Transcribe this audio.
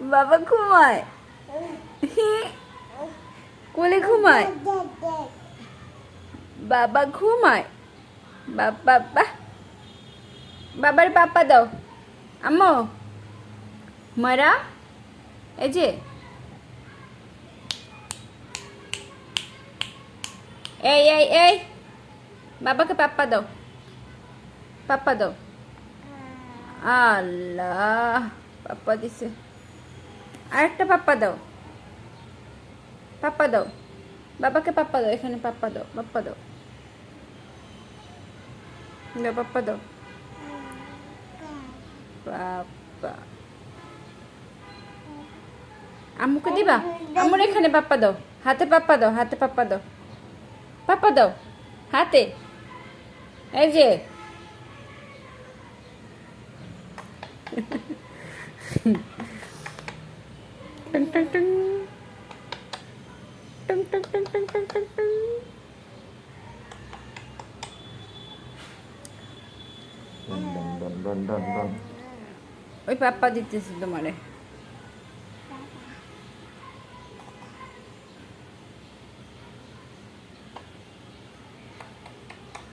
বাবা ঘুমায়? কোলে ঘুমায়? বাবা ঘুমায়? বাবা বাবার পাপা দাও। আম্মু। মারা? এই যে। এই এই এই। বাবাকে পাপ্পা দাও। পাপ্পা দাও। আল্লাহ, পাপ্পা দিছে। আরেকটা পাপ্পা দাও। পাপ্পা দাও। বাবাকে পাপ্পা দাও, এখানে পাপ্পা দাও পাপ্পা দাও। দাও, পাপ্পা দাও। পাপ্পা। আম্মুকে দিবা? আম্মুর এখানে পাপ্পা দাও। হাতে পাপ্পা দাও, হাতে পাপ্পা দাও। পাপ্পা দাও। হাতে। এই যে। teng teng teng teng teng teng teng teng teng teng Oi.